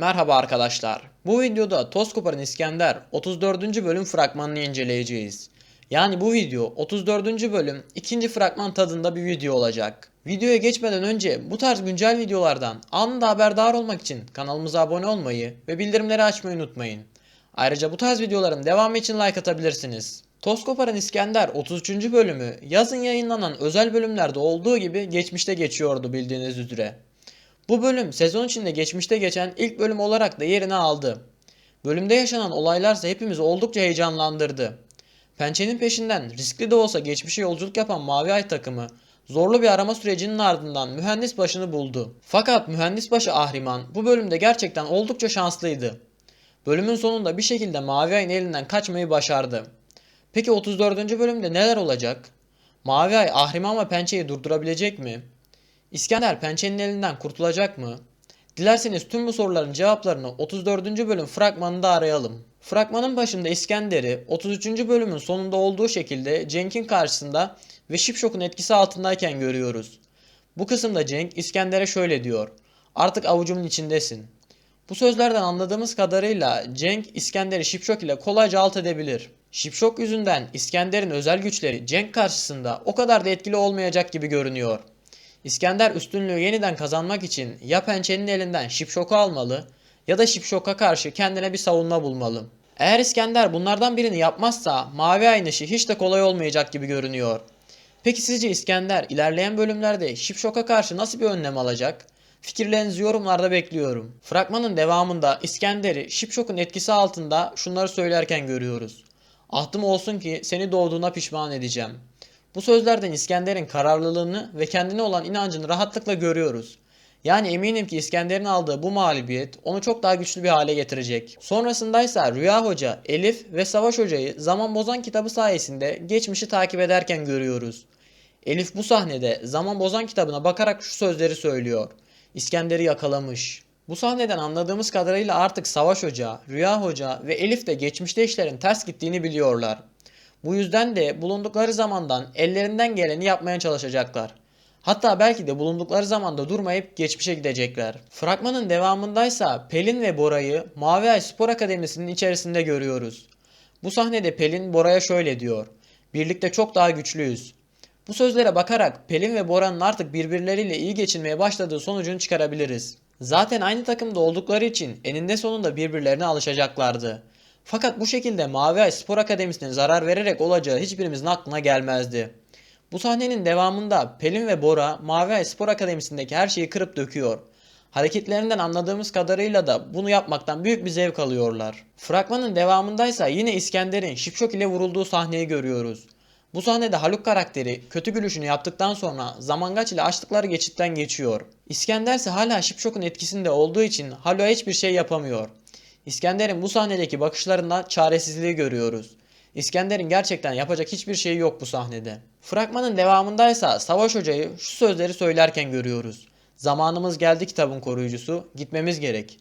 Merhaba arkadaşlar. Bu videoda Toz İskender 34. bölüm fragmanını inceleyeceğiz. Yani bu video 34. bölüm 2. fragman tadında bir video olacak. Videoya geçmeden önce bu tarz güncel videolardan anında haberdar olmak için kanalımıza abone olmayı ve bildirimleri açmayı unutmayın. Ayrıca bu tarz videoların devamı için like atabilirsiniz. Toz İskender 33. bölümü yazın yayınlanan özel bölümlerde olduğu gibi geçmişte geçiyordu bildiğiniz üzere. Bu bölüm sezon içinde geçmişte geçen ilk bölüm olarak da yerini aldı. Bölümde yaşanan olaylarsa hepimizi oldukça heyecanlandırdı. Pençenin peşinden riskli de olsa geçmişe yolculuk yapan Mavi Ay takımı zorlu bir arama sürecinin ardından mühendis başını buldu. Fakat mühendis başı Ahriman bu bölümde gerçekten oldukça şanslıydı. Bölümün sonunda bir şekilde Mavi Ay'ın elinden kaçmayı başardı. Peki 34. bölümde neler olacak? Mavi Ay Ahriman ve Pençe'yi durdurabilecek mi? İskender pençenin elinden kurtulacak mı? Dilerseniz tüm bu soruların cevaplarını 34. bölüm fragmanında arayalım. Fragmanın başında İskender'i 33. bölümün sonunda olduğu şekilde Cenk'in karşısında ve Şipşok'un etkisi altındayken görüyoruz. Bu kısımda Cenk İskender'e şöyle diyor. Artık avucumun içindesin. Bu sözlerden anladığımız kadarıyla Cenk İskender'i Şipşok ile kolayca alt edebilir. Şipşok yüzünden İskender'in özel güçleri Cenk karşısında o kadar da etkili olmayacak gibi görünüyor. İskender üstünlüğü yeniden kazanmak için ya pençenin elinden Şipşok'u almalı ya da Şipşok'a karşı kendine bir savunma bulmalı. Eğer İskender bunlardan birini yapmazsa Mavi Ay'ın hiç de kolay olmayacak gibi görünüyor. Peki sizce İskender ilerleyen bölümlerde Şipşok'a karşı nasıl bir önlem alacak? Fikirlerinizi yorumlarda bekliyorum. Fragmanın devamında İskender'i Şipşok'un etkisi altında şunları söylerken görüyoruz. Ahtım olsun ki seni doğduğuna pişman edeceğim. Bu sözlerden İskender'in kararlılığını ve kendine olan inancını rahatlıkla görüyoruz. Yani eminim ki İskender'in aldığı bu mağlubiyet onu çok daha güçlü bir hale getirecek. Sonrasındaysa Rüya Hoca, Elif ve Savaş Hoca'yı Zaman Bozan kitabı sayesinde geçmişi takip ederken görüyoruz. Elif bu sahnede Zaman Bozan kitabına bakarak şu sözleri söylüyor. İskender'i yakalamış. Bu sahneden anladığımız kadarıyla artık Savaş Hoca, Rüya Hoca ve Elif de geçmişte işlerin ters gittiğini biliyorlar. Bu yüzden de bulundukları zamandan ellerinden geleni yapmaya çalışacaklar. Hatta belki de bulundukları zamanda durmayıp geçmişe gidecekler. Fragmanın devamındaysa Pelin ve Bora'yı Mavi Ay Spor Akademisi'nin içerisinde görüyoruz. Bu sahnede Pelin Bora'ya şöyle diyor. Birlikte çok daha güçlüyüz. Bu sözlere bakarak Pelin ve Bora'nın artık birbirleriyle iyi geçinmeye başladığı sonucunu çıkarabiliriz. Zaten aynı takımda oldukları için eninde sonunda birbirlerine alışacaklardı. Fakat bu şekilde Mavi Ay Spor Akademisi'ne zarar vererek olacağı hiçbirimizin aklına gelmezdi. Bu sahnenin devamında Pelin ve Bora Mavi Ay Spor Akademisi'ndeki her şeyi kırıp döküyor. Hareketlerinden anladığımız kadarıyla da bunu yapmaktan büyük bir zevk alıyorlar. Fragmanın devamındaysa yine İskender'in Şipşok ile vurulduğu sahneyi görüyoruz. Bu sahnede Haluk karakteri kötü gülüşünü yaptıktan sonra Zamangaç ile açtıkları geçitten geçiyor. İskender ise hala Şipşok'un etkisinde olduğu için Haluk'a hiçbir şey yapamıyor. İskender'in bu sahnedeki bakışlarında çaresizliği görüyoruz. İskender'in gerçekten yapacak hiçbir şeyi yok bu sahnede. Fragmanın devamındaysa Savaş Hoca'yı şu sözleri söylerken görüyoruz. Zamanımız geldi kitabın koruyucusu, gitmemiz gerek.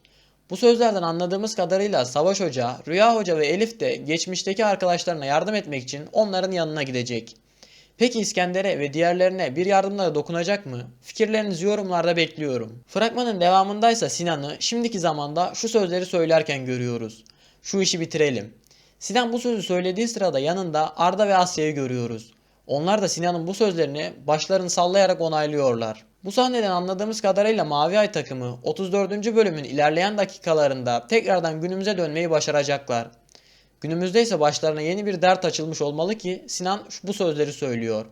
Bu sözlerden anladığımız kadarıyla Savaş Hoca, Rüya Hoca ve Elif de geçmişteki arkadaşlarına yardım etmek için onların yanına gidecek. Peki İskender'e ve diğerlerine bir yardımlara dokunacak mı? Fikirlerinizi yorumlarda bekliyorum. Fragmanın devamındaysa Sinan'ı şimdiki zamanda şu sözleri söylerken görüyoruz. Şu işi bitirelim. Sinan bu sözü söylediği sırada yanında Arda ve Asya'yı görüyoruz. Onlar da Sinan'ın bu sözlerini başlarını sallayarak onaylıyorlar. Bu sahneden anladığımız kadarıyla Mavi Ay takımı 34. bölümün ilerleyen dakikalarında tekrardan günümüze dönmeyi başaracaklar. Günümüzde ise başlarına yeni bir dert açılmış olmalı ki Sinan bu sözleri söylüyor.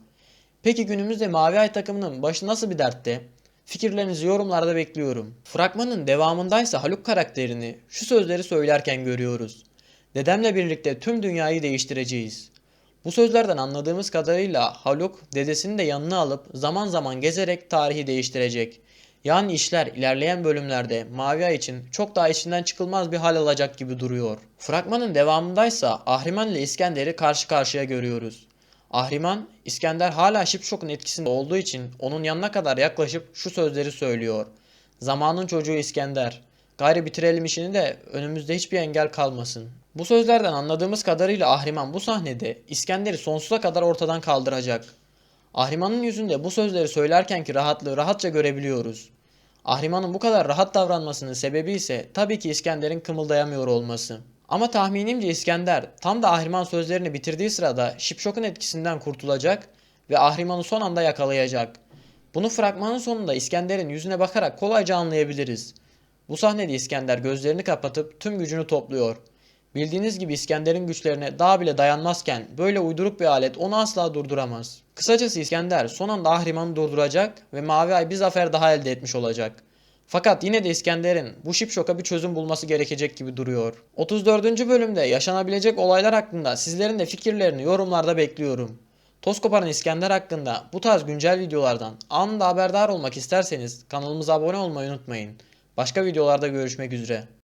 Peki günümüzde Mavi Ay takımının başı nasıl bir dertte? Fikirlerinizi yorumlarda bekliyorum. Fragmanın devamındaysa Haluk karakterini şu sözleri söylerken görüyoruz. Dedemle birlikte tüm dünyayı değiştireceğiz. Bu sözlerden anladığımız kadarıyla Haluk dedesini de yanına alıp zaman zaman gezerek tarihi değiştirecek. Yani işler ilerleyen bölümlerde Mavi Ay için çok daha içinden çıkılmaz bir hal alacak gibi duruyor. Fragmanın devamındaysa Ahriman ile İskender'i karşı karşıya görüyoruz. Ahriman, İskender hala Şipşok'un etkisinde olduğu için onun yanına kadar yaklaşıp şu sözleri söylüyor. Zamanın çocuğu İskender. Gayrı bitirelim işini de önümüzde hiçbir engel kalmasın. Bu sözlerden anladığımız kadarıyla Ahriman bu sahnede İskender'i sonsuza kadar ortadan kaldıracak. Ahriman'ın yüzünde bu sözleri söylerkenki rahatlığı rahatça görebiliyoruz. Ahriman'ın bu kadar rahat davranmasının sebebi ise tabii ki İskender'in kımıldayamıyor olması. Ama tahminimce İskender tam da Ahriman sözlerini bitirdiği sırada Şipşok'un etkisinden kurtulacak ve Ahriman'ı son anda yakalayacak. Bunu fragmanın sonunda İskender'in yüzüne bakarak kolayca anlayabiliriz. Bu sahnede İskender gözlerini kapatıp tüm gücünü topluyor. Bildiğiniz gibi İskender'in güçlerine daha bile dayanmazken böyle uyduruk bir alet onu asla durduramaz. Kısacası İskender son anda Ahriman'ı durduracak ve Mavi Ay bir zafer daha elde etmiş olacak. Fakat yine de İskender'in bu şipşoka bir çözüm bulması gerekecek gibi duruyor. 34. bölümde yaşanabilecek olaylar hakkında sizlerin de fikirlerini yorumlarda bekliyorum. Toz İskender hakkında bu tarz güncel videolardan anında haberdar olmak isterseniz kanalımıza abone olmayı unutmayın. Başka videolarda görüşmek üzere.